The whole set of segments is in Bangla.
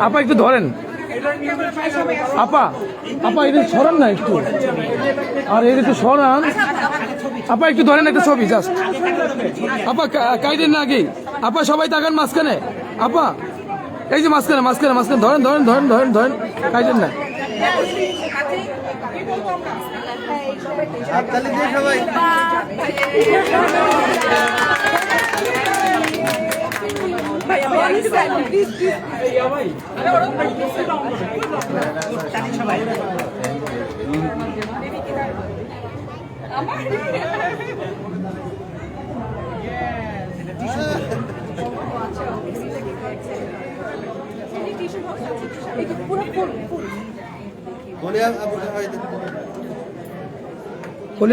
আপা, একটু ধরেন। আপা আপা এটা সরান না একটু। আর এর একটু সরান আপা, একটু ধরেন একটা ছবি জাস্ট আপা, কা- কাইটেন না আগে আপা, সবাই তাকান মাঝখানে। আপা, এই যে মাঝখানে মাঝখানে মাঝখানে। ধরেন ধরেন ধরেন ধরেন ধরেন। কাইটেন না। সবাই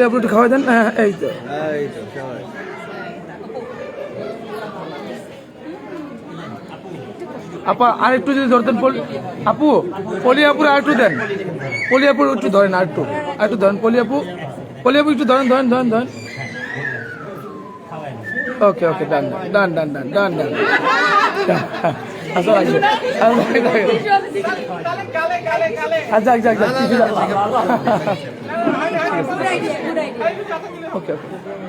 আপনি খাওয়াই দেন। হ্যাঁ এই তো। এই তো আপা আর একটু যদি ধরতেন আপু পলি আপুর আর একটু দেন পলি আপুর একটু ধরেন আর একটু আর একটু ধরেন পলি আপু পলি আপু একটু ধরেন ধরেন ধরেন ধরেন ওকে ওকে ডান ডান ডান ডান ডান ডান আচ্ছা আচ্ছা আচ্ছা আচ্ছা আচ্ছা ওকে ওকে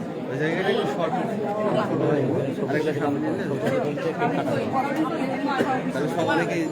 জায়গাটা একটু শর্ট আরেকটা সামনে তাহলে সবাইকে আর লাগবে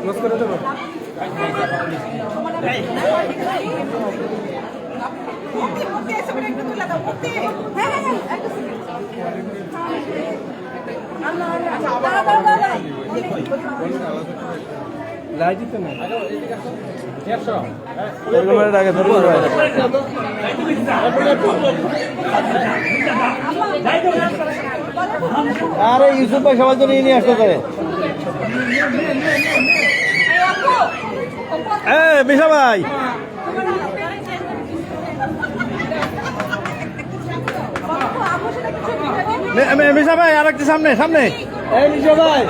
ক্লোজ করে দেবো লাইট দিতে না এরকমের আগে ধরবো আরে ইউসুফ ভাই সবার জন্য নিয়ে আসতে পারে। এ মিশা ভাই। মিশা ভাই আর একটা সামনে সামনে। ভাই।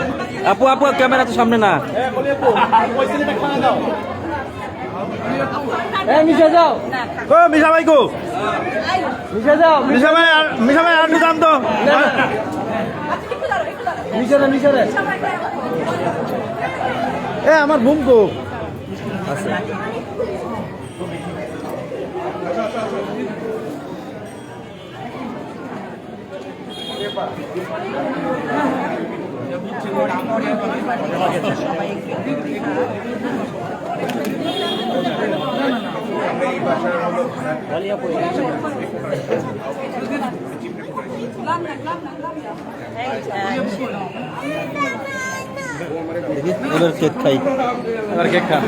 আপু আপু ক্যামেরা তো সামনে না। এই মিশা যাও। ও মিশা ভাই কো। মিশা যাও মিশা ভাই আর- মিশা ভাই আর দাম তো। মিশা রে মিশা রে। এ আমার বুম কো। Glöm দেখি কেক খাই এবার কেক খা